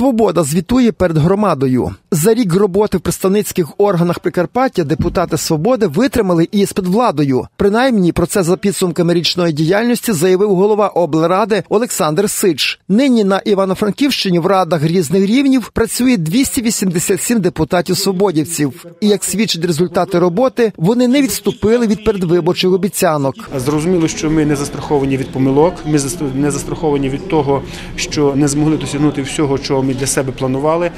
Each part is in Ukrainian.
Свобода звітує перед громадою. За рік роботи в представницьких органах Прикарпаття депутати свободи витримали іспит владою. Принаймні про це за підсумками річної діяльності заявив голова облради Олександр Сич. Нині на Івано-Франківщині в радах різних рівнів працює 287 депутатів свободівців. І як свідчать результати роботи, вони не відступили від передвиборчих обіцянок. Зрозуміло, що ми не застраховані від помилок, ми не застраховані від того, що не змогли досягнути всього, чого ми для себе планували.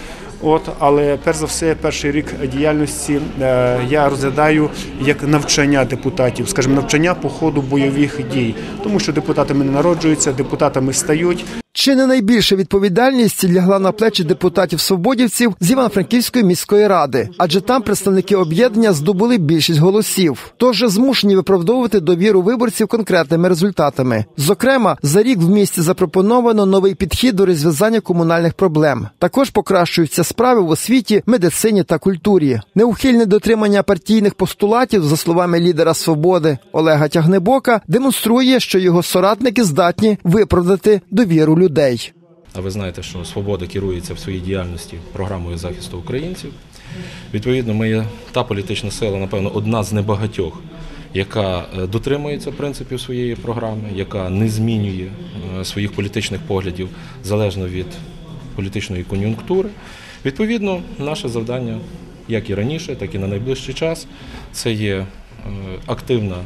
От, але перш за все, перший рік діяльності е, я розглядаю як навчання депутатів, скажімо, навчання по ходу бойових дій, тому що депутатами не народжуються, депутатами стають. Чи не найбільша відповідальність лягла на плечі депутатів свободівців з Івано-Франківської міської ради, адже там представники об'єднання здобули більшість голосів, тож змушені виправдовувати довіру виборців конкретними результатами. Зокрема, за рік в місті запропоновано новий підхід до розв'язання комунальних проблем. Також покращуються справи в освіті, медицині та культурі. Неухильне дотримання партійних постулатів, за словами лідера свободи Олега Тягнебока, демонструє, що його соратники здатні виправдати довіру людей. А ви знаєте, що свобода керується в своїй діяльності програмою захисту українців. Відповідно, ми є та політична сила, напевно, одна з небагатьох, яка е, дотримується принципів своєї програми, яка не змінює е, своїх політичних поглядів залежно від політичної кон'юнктури. Відповідно, наше завдання, як і раніше, так і на найближчий час, це є е, активна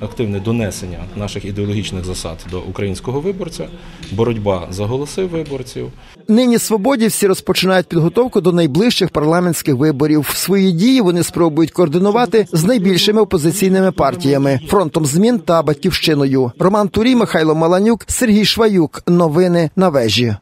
активне донесення наших ідеологічних засад до українського виборця, боротьба за голоси виборців. Нині свободівці розпочинають підготовку до найближчих парламентських виборів. Свої дії вони спробують координувати з найбільшими опозиційними партіями фронтом змін та батьківщиною. Роман Турій, Михайло Маланюк, Сергій Шваюк. Новини на вежі.